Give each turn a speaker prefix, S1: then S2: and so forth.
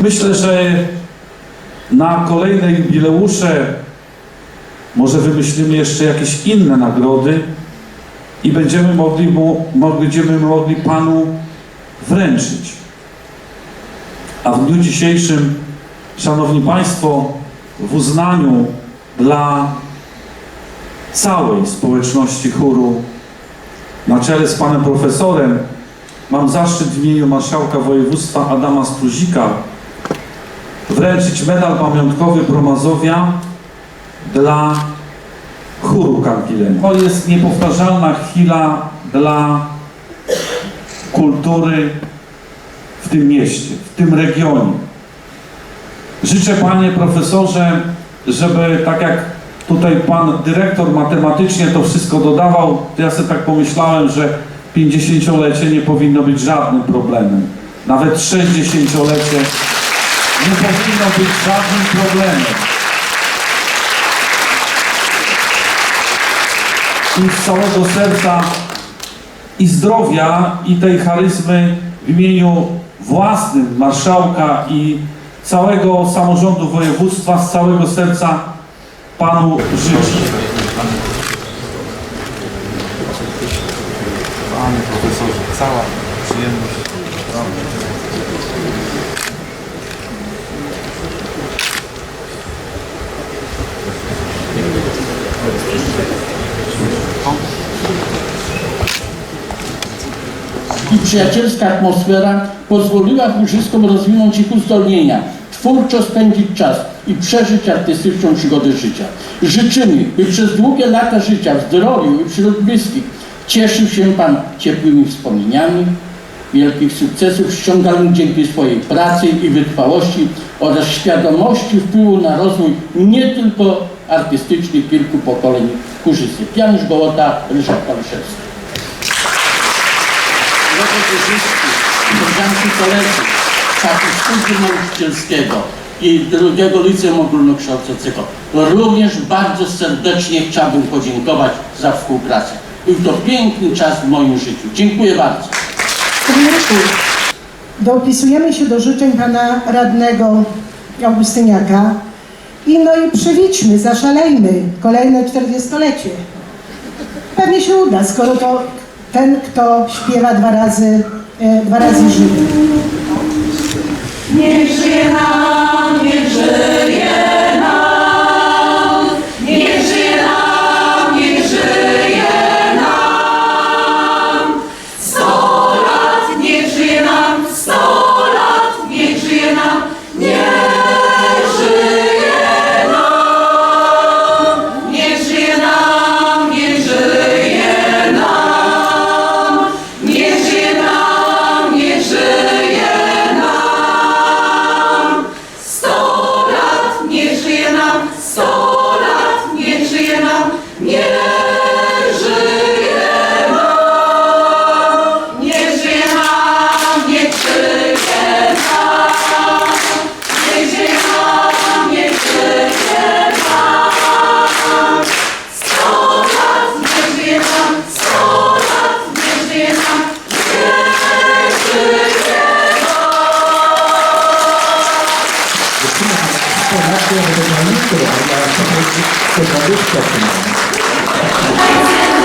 S1: myślę, że na kolejne jubileusze może wymyślimy jeszcze jakieś inne nagrody i będziemy mogli, mu, będziemy mogli Panu wręczyć. A w dniu dzisiejszym, Szanowni Państwo, w uznaniu dla całej społeczności chóru na czele z Panem Profesorem mam zaszczyt w imieniu Marszałka Województwa Adama Struzika wręczyć medal pamiątkowy Promazowia dla chóru Kampileni. To jest niepowtarzalna chwila dla kultury w tym mieście, w tym regionie. Życzę Panie Profesorze, żeby tak jak tutaj Pan Dyrektor matematycznie to wszystko dodawał, ja sobie tak pomyślałem, że 50-lecie nie powinno być żadnym problemem. Nawet 60-lecie nie powinno być żadnym problemem. I z całego serca i zdrowia i tej charyzmy w imieniu własnym marszałka i całego samorządu województwa z całego serca Panu życzę.
S2: Panie profesorze, cała przyjemność.
S3: i przyjacielska atmosfera pozwoliła chórzyskom rozwinąć ich uzdolnienia, twórczo spędzić czas i przeżyć artystyczną przygodę życia. Życzymy, by przez długie lata życia w zdrowiu i wśród bliskich cieszył się Pan ciepłymi wspomnieniami, wielkich sukcesów ściągalnych dzięki swojej pracy i wytrwałości oraz świadomości wpływu na rozwój nie tylko artystyczny kilku pokoleń chórzysty. Janusz Gołota, Ryszard Paluszewski. Korzyści, koleżanki koledzy, Fakultetu Nauczycielskiego i drugiego Liceum Ogólnokształcącego, również bardzo serdecznie chciałbym podziękować za współpracę. Był to piękny czas w moim życiu. Dziękuję bardzo.
S4: Panie dopisujemy się do życzeń pana radnego Augustyniaka i no i przywidźmy, zaszalejmy kolejne 40-lecie. Pewnie się uda, skoro to ten, kto śpiewa dwa razy, e, dwa razy żyje.
S5: Niech żyje 発表のためにこれがとうございます。